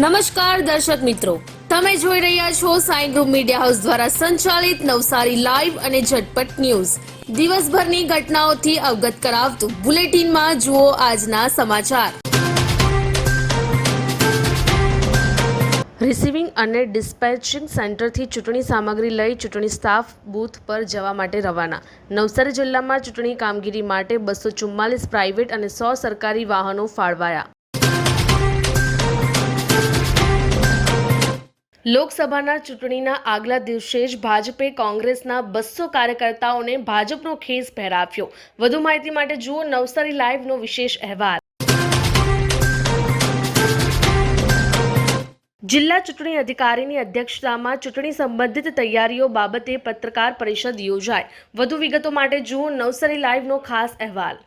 નમસ્કાર દર્શક મિત્રો. તમે જોઈ રહ્યા છો સાઈ ગ્રુપ મીડિયા હાઉસ દ્વારા સંચાલિત નવસારી લાઈવ અને ઝટપટ ન્યૂઝ. દિવસભરની ઘટનાઓથી અવગત કરાવતું બુલેટિનમાં જુઓ આજના સમાચાર. રિસીવિંગ અને ડિસ્પેચિંગ સેન્ટરથી ચૂંટણી સામગ્રી લઈ ચૂંટણી સ્ટાફ બૂથ પર જવા માટે રવાના. નવસારી જિલ્લામાં ચૂંટણી કામગીરી માટે બસો ચુમ્માલીસ પ્રાઇવેટ અને સો સરકારી વાહનો ફાળવાયા. લોકસભાના ચૂંટણીના આગલા દિવસે જ ભાજપે કોંગ્રેસના બસો કાર્યકર્તાઓને ભાજપનો ખેસ પહેરાવ્યો. વધુ માહિતી માટે જુઓ નવસારી લાઈવનો વિશેષ અહેવાલ. જિલ્લા ચૂંટણી અધિકારીની અધ્યક્ષતામાં ચૂંટણી સંબંધિત તૈયારીઓ બાબતે પત્રકાર પરિષદ યોજાય. વધુ વિગતો માટે જુઓ નવસારી લાઈવનો ખાસ અહેવાલ.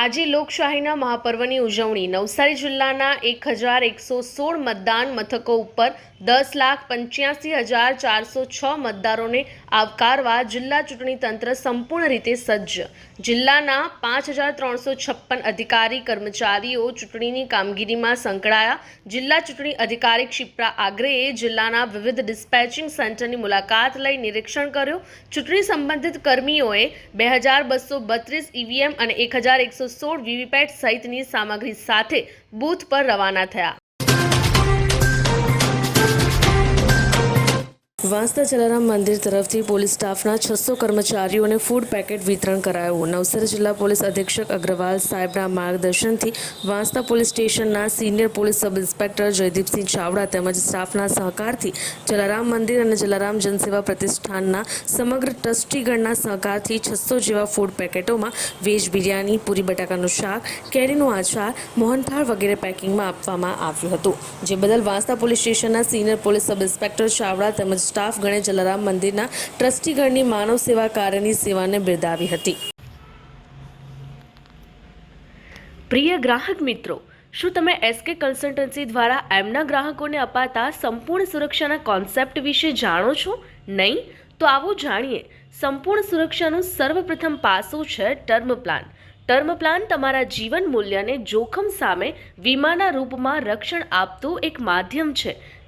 આજે લોકશાહીના મહાપર્વની ઉજવણી. નવસારી જિલ્લાના એક હજાર એકસો સોળ મતદાન મથકો ઉપર દસ લાખ પંચ્યાસી હજાર ચારસો છ મતદારોને આવકારવા જિલ્લા ચૂંટણી તંત્ર સંપૂર્ણ રીતે સજ્જ. જિલ્લાના પાંચ હજાર ત્રણસો છપ્પન અધિકારી કર્મચારીઓ ચૂંટણીની કામગીરીમાં સંકળાયા. જિલ્લા ચૂંટણી અધિકારી ક્ષિપ્રા આગ્રેએ જિલ્લાના વિવિધ ડિસ્પેચિંગ સેન્ટરની મુલાકાત લઈ નિરીક્ષણ કર્યું. ચૂંટણી સંબંધિત કર્મીઓએ બે હજાર બસો બત્રીસ ઈવીએમ અને એક હજાર એકસો સોળ વીવીપેટ સહિતની સામગ્રી સાથે બૂથ પર રવાના થયા. વાંસદા જલારામ મંદિર તરફથી પોલીસ સ્ટાફના છસો કર્મચારીઓને ફૂડ પેકેટ વિતરણ કરાયું. નવસારી જિલ્લા પોલીસ અધિક્ષક અગ્રવાલ સાહેબના માર્ગદર્શનથી વાંસદા પોલીસ સ્ટેશનના senior police sub inspector Jaydeepsinh Chavda તેમજ સ્ટાફના સહકારથી જલારામ મંદિર અને જલારામ જનસેવા પ્રતિષ્ઠાનના સમગ્ર ટ્રસ્ટીગણના સહકારથી છસો જેવા ફૂડ પેકેટોમાં વેજ બિરયાની, પૂરી બટાકાનું શાક, કેરીનો આચાર, મોહનથાળ વગેરે પેકિંગમાં આપવામાં આવ્યું હતું. જે બદલ વાંસદા પોલીસ સ્ટેશનના senior police sub inspector Chavda તેમજ સ્ટાફ ગણે જલારામ મંદિરના ટ્રસ્ટીગણની માનવ સેવા કાર્યની સેવાને બિરદાવી હતી. પ્રિય ગ્રાહક મિત્રો, શું તમે એસકે કન્સલ્ટન્સી દ્વારા એમના ગ્રાહકોને અપાતા સંપૂર્ણ સુરક્ષાના કોન્સેપ્ટ વિશે જાણો છો? નહીં? તો આવો જાણીએ. સંપૂર્ણ સુરક્ષાનું સર્વપ્રથમ પાસું છે ટર્મ પ્લાન. ટર્મ પ્લાન તમારા જીવન મૂલ્યને જોખમ સામે વીમાના રૂપમાં રક્ષણ આપતું એક માધ્યમ છે.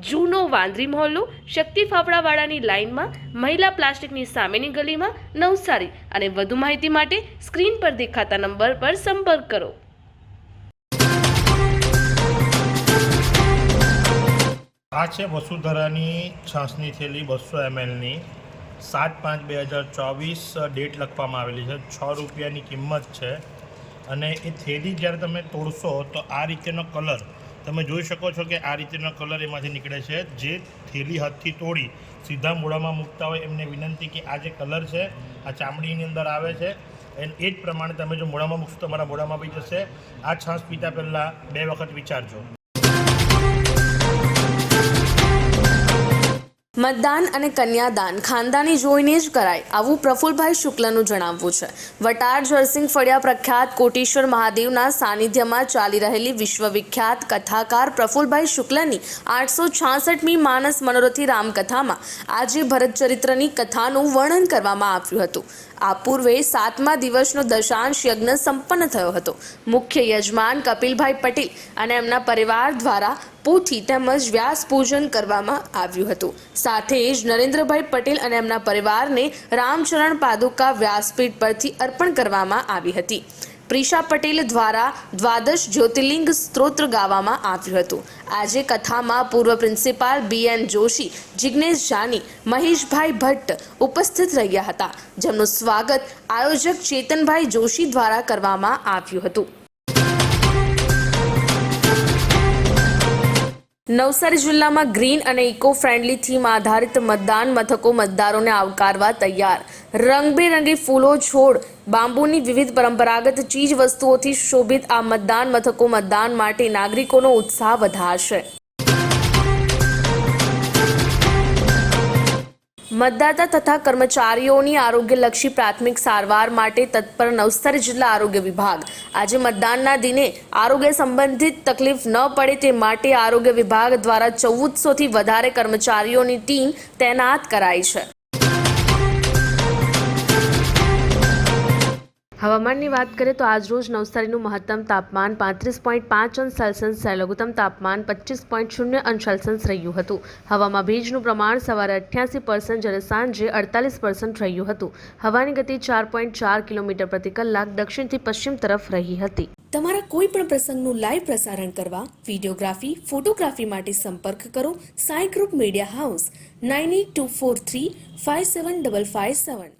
જૂનો વાંદરી મહોલ્લો શક્તિ ફાફડાવાળાની લાઇનમાં, મહિલા પ્લાસ્ટિકની સામેની ગલીમાં નવસારી અને વધુ માહિતી માટે સ્ક્રીન પર દેખાતા નંબર પર સંપર્ક કરો. આ છે વસુધરાની છાસની થેલી બસો એમએલની. સાત પાંચ બે હજાર ચોવીસ ડેટ લખવામાં આવેલી છે. છ રૂપિયાની કિંમત છે. અને એ થેલી જ્યારે તમે તોડશો તો આ રીતેનો કલર તમે જોઈ શકો છો કે આ રીતેનો કલર એમાંથી નીકળે છે. જે થેલી હાથથી તોડી સીધા મોઢામાં મૂકતા હોય એમને વિનંતી કે આ જે કલર છે, આ ચામડીની અંદર આવે છે. એન્ડ એ જ પ્રમાણે તમે જો મોઢામાં મૂકશો તો તમારા મોઢામાં બી જશે. આ છાશ પીતા પહેલાં બે વખત વિચારજો. મતદાન અને કન્યાદાન ખાનદાની જોઈને જ કરાય આવું પ્રફુલભાઈ શુક્લનું જણાવવું છે. વટાર જરસિંગ ફળિયા પ્રખ્યાત કોટેશ્વર મહાદેવના સાનિધ્યમાં ચાલી રહેલી વિશ્વવિખ્યાત કથાકાર પ્રફુલભાઈ શુક્લની આઠસો છાસઠમી માનસ મનોરથી રામકથામાં આજે ભરતચરિત્રની કથાનું વર્ણન કરવામાં આવ્યું હતું. આ પૂર્વે સાતમા દિવસનો દશાંશ યજ્ઞ સંપન્ન થયો હતો. મુખ્ય યજમાન કપિલભાઈ પટેલ અને એમના પરિવાર દ્વારા પોથી તેમજ વ્યાસ પૂજન કરવામાં આવ્યું હતું. સાથે જ નરેન્દ્રભાઈ પટેલ અને એમના પરિવારને રામચરણ પાદુકા વ્યાસપીઠ પરથી અર્પણ કરવામાં આવી હતી. પ્રિશા પટેલ દ્વારા દ્વાદશ જ્યોતિર્લિંગ સ્ત્રોત્ર ગાવામાં આવ્યું હતું. આજે કથામાં પૂર્વ principal B N Joshi, Jignesh Jani, Maheshbhai Bhatt ઉપસ્થિત રહ્યા હતા, જેમનું સ્વાગત આયોજક ચેતનભાઈ જોશી દ્વારા કરવામાં આવ્યું હતું. નવસારી જિલ્લામાં ગ્રીન અને ઇકો ફ્રેન્ડલી થીમ આધારિત મતદાન મથકો મતદારોને આવકારવા તૈયાર. રંગબેરંગી ફૂલો છોડ, બાંબુની વિવિધ પરંપરાગત ચીજ વસ્તુઓથી શોભિત આ મતદાન મથકો મતદાન માટે નાગરિકોનો ઉત્સાહ વધારશે. મતદાતા તથા કર્મચારીઓની આરોગ્યલક્ષી પ્રાથમિક સારવાર માટે તત્પર નવસારી જિલ્લા આરોગ્ય વિભાગ. આજે મતદાનના દિને આરોગ્ય સંબંધિત તકલીફ ન પડે તે માટે આરોગ્ય વિભાગ દ્વારા ચૌદસોથી વધારે કર્મચારીઓની ટીમ તૈનાત કરાઈ છે. હવામાનની વાત કરીએ તો આજરોજ નવસારીનું મહત્તમ તાપમાન પાંત્રીસ પોઈન્ટ પાંચ અંશ સેલ્સિયસ લઘુત્તમ તાપમાન પચીસ પોઈન્ટ શૂન્ય અંશ સેલ્સિયસ રહ્યું હતું. હવામાં ભેજનું પ્રમાણ સવારે અઠ્યાસી પર્સન્ટ જ્યારે સાંજે અડતાલીસ પર્સન્ટ રહ્યું હતું. હવાની ગતિ ચાર પોઈન્ટ ચાર કિલોમીટર પ્રતિ કલાક દક્ષિણથી પશ્ચિમ તરફ રહી હતી. તમારા કોઈ પણ પ્રસંગનું લાઈવ પ્રસારણ કરવા વિડીયોગ્રાફી, ફોટોગ્રાફી માટે સંપર્ક કરો Sai group media house, nine eight two four three five seven double five seven.